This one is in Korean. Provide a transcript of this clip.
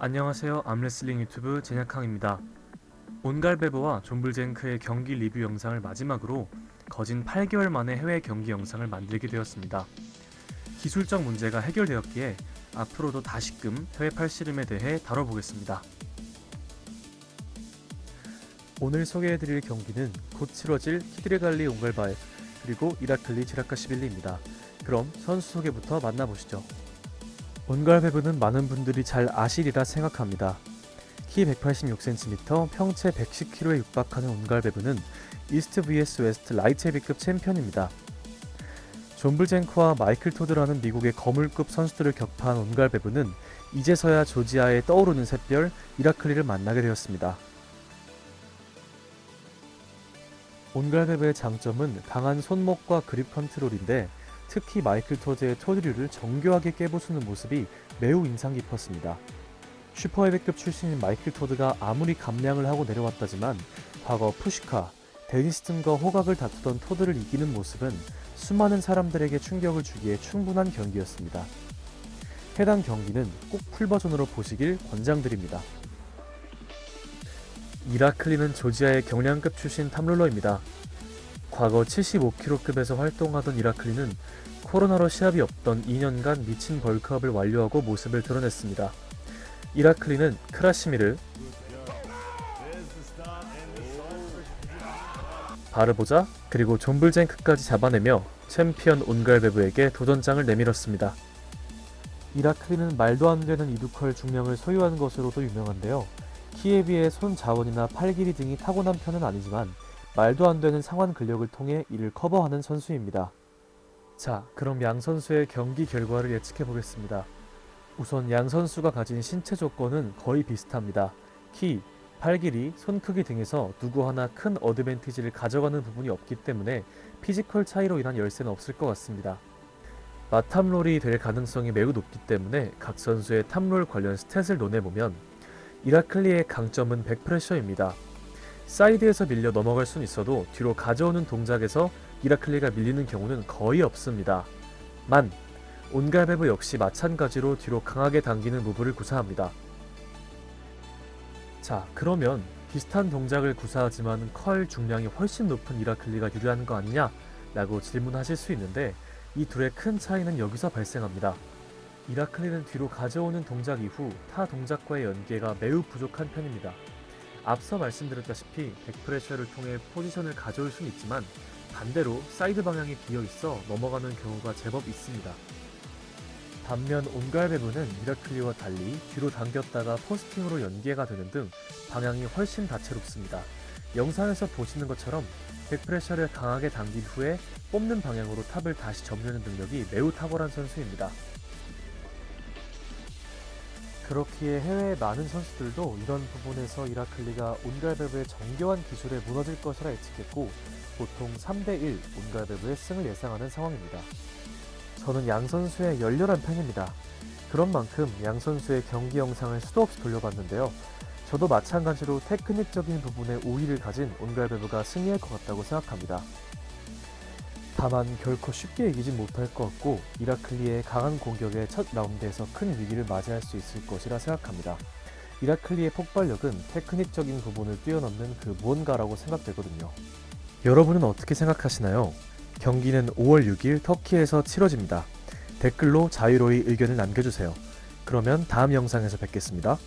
안녕하세요. 암레슬링 유튜브 제냐캉입니다. 온갈베브와 존블젠크의 경기 리뷰 영상을 마지막으로 거진 8개월 만에 해외 경기 영상을 만들게 되었습니다. 기술적 문제가 해결되었기에 앞으로도 다시금 해외 팔씨름에 대해 다뤄보겠습니다. 오늘 소개해드릴 경기는 곧 치러질 히드레갈리 온갈바에 그리고 이라클리 지라카시빌리입니다. 그럼 선수 소개부터 만나보시죠. 온갈베브는 많은 분들이 잘 아시리라 생각합니다. 키 186cm, 평체 110kg에 육박하는 온갈베브는 이스트 vs 웨스트 라이트 헤비급 챔피언입니다. 존블젠크와 마이클 토드라는 미국의 거물급 선수들을 격파한 온갈베브는 이제서야 조지아에 떠오르는 샛별 이라클리를 만나게 되었습니다. 온갈베브의 장점은 강한 손목과 그립 컨트롤인데 특히 마이클 토드의 토드류를 정교하게 깨부수는 모습이 매우 인상 깊었습니다. 슈퍼헤비급 출신인 마이클 토드가 아무리 감량을 하고 내려왔다지만 과거 푸시카, 데니스 등과 호각을 다투던 토드를 이기는 모습은 수많은 사람들에게 충격을 주기에 충분한 경기였습니다. 해당 경기는 꼭 풀버전으로 보시길 권장드립니다. 이라클리는 조지아의 경량급 출신 탑롤러입니다. 과거 75kg급에서 활동하던 이라클리는 코로나로 시합이 없던 2년간 미친 벌크업을 완료하고 모습을 드러냈습니다. 이라클리는 크라시미르, 바르보자 그리고 존블젠크까지 잡아내며 챔피언 온갈베브에게 도전장을 내밀었습니다. 이라클리는 말도 안 되는 이두컬 중량을 소유한 것으로도 유명한데요. 키에 비해 손 자원이나 팔 길이 등이 타고난 편은 아니지만 말도 안 되는 상완 근력을 통해 이를 커버하는 선수입니다. 자, 그럼 양 선수의 경기 결과를 예측해 보겠습니다. 우선 양 선수가 가진 신체 조건은 거의 비슷합니다. 키, 팔 길이, 손 크기 등에서 누구 하나 큰 어드밴티지를 가져가는 부분이 없기 때문에 피지컬 차이로 인한 열세는 없을 것 같습니다. 마탐롤이 될 가능성이 매우 높기 때문에 각 선수의 탑롤 관련 스탯을 논해보면 이라클리의 강점은 백프레셔입니다. 사이드에서 밀려 넘어갈 수는 있어도 뒤로 가져오는 동작에서 이라클리가 밀리는 경우는 거의 없습니다. 만, 온갈베브 역시 마찬가지로 뒤로 강하게 당기는 무브를 구사합니다. 자, 그러면 비슷한 동작을 구사하지만 컬 중량이 훨씬 높은 이라클리가 유리한 거 아니냐? 라고 질문하실 수 있는데 이 둘의 큰 차이는 여기서 발생합니다. 이라클리는 뒤로 가져오는 동작 이후 타 동작과의 연계가 매우 부족한 편입니다. 앞서 말씀드렸다시피 백프레셔를 통해 포지션을 가져올 수는 있지만 반대로 사이드 방향이 비어 있어 넘어가는 경우가 제법 있습니다. 반면 온갈베브는 미라클리와 달리 뒤로 당겼다가 포스팅으로 연계가 되는 등 방향이 훨씬 다채롭습니다. 영상에서 보시는 것처럼 백프레셔를 강하게 당긴 후에 뽑는 방향으로 탑을 다시 점유하는 능력이 매우 탁월한 선수입니다. 그렇기에 해외의 많은 선수들도 이런 부분에서 이라클리가 온갈베브의 정교한 기술에 무너질 것이라 예측했고 보통 3대1 온갈베브의 승을 예상하는 상황입니다. 저는 양 선수의 열렬한 팬입니다. 그런 만큼 양 선수의 경기 영상을 수도 없이 돌려봤는데요. 저도 마찬가지로 테크닉적인 부분에 우위를 가진 온갈베브가 승리할 것 같다고 생각합니다. 다만 결코 쉽게 이기진 못할 것 같고 이라클리의 강한 공격에 첫 라운드에서 큰 위기를 맞이할 수 있을 것이라 생각합니다. 이라클리의 폭발력은 테크닉적인 부분을 뛰어넘는 그 무언가라고 생각되거든요. 여러분은 어떻게 생각하시나요? 경기는 5월 6일 터키에서 치러집니다. 댓글로 자유로이 의견을 남겨주세요. 그러면 다음 영상에서 뵙겠습니다.